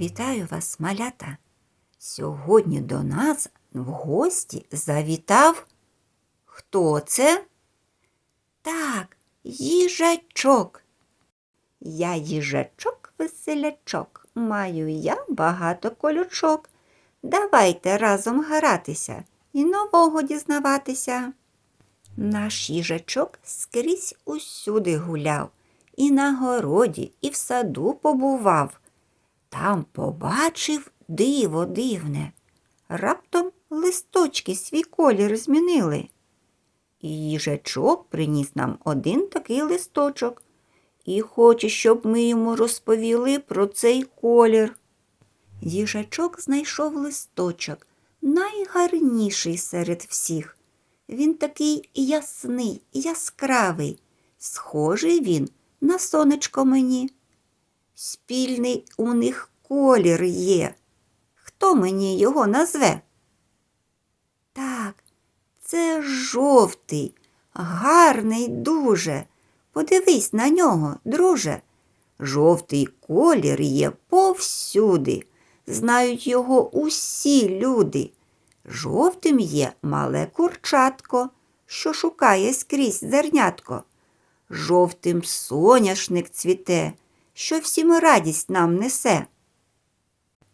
Вітаю вас, малята. Сьогодні до нас в гості завітав. Хто це? Так, їжачок. Я їжачок веселячок, маю я багато колючок. Давайте разом гратися і нового дізнаватися. Наш їжачок скрізь усюди гуляв, і на городі, і в саду побував. Там побачив диво дивне. Раптом листочки свій колір змінили. Їжачок приніс нам один такий листочок і хоче, щоб ми йому розповіли про цей колір. Їжачок знайшов листочок, найгарніший серед всіх. Він такий ясний, яскравий. Схожий він на сонечко мені. Спільний у них колір є. Хто мені його назве? Так, це жовтий, гарний дуже. Подивись на нього, друже. Жовтий колір є повсюди. Знають його усі люди. Жовтим є мале курчатко, що шукає скрізь зернятко. Жовтим соняшник цвіте, що всім радість нам несе.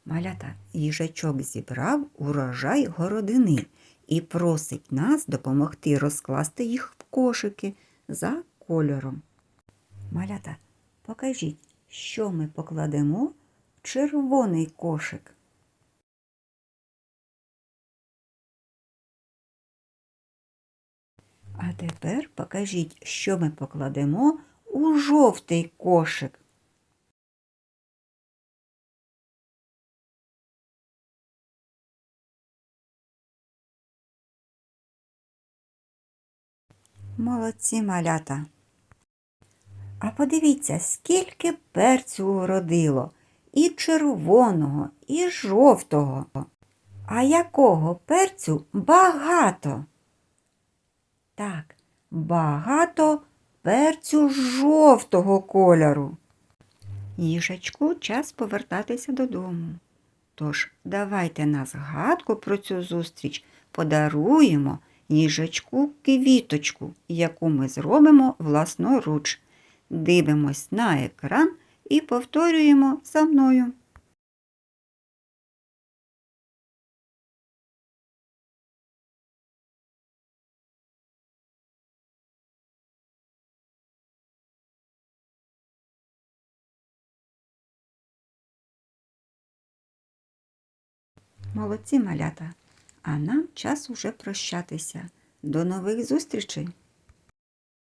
Малята їжачок зібрав урожай городини і просить нас допомогти розкласти їх в кошики за кольором. Малята, покажіть, що ми покладемо в червоний кошик. А тепер покажіть, що ми покладемо у жовтий кошик. Молодці малята. А подивіться, скільки перцю уродило і червоного, і жовтого. А якого перцю багато? Так, багато перцю жовтого кольору. Їжачку час повертатися додому. Тож давайте на згадку про цю зустріч подаруємо їжачку квіточку, яку ми зробимо власноруч. Дивимось на екран і повторюємо за мною. Молодці малята, а нам час уже прощатися. До нових зустрічей!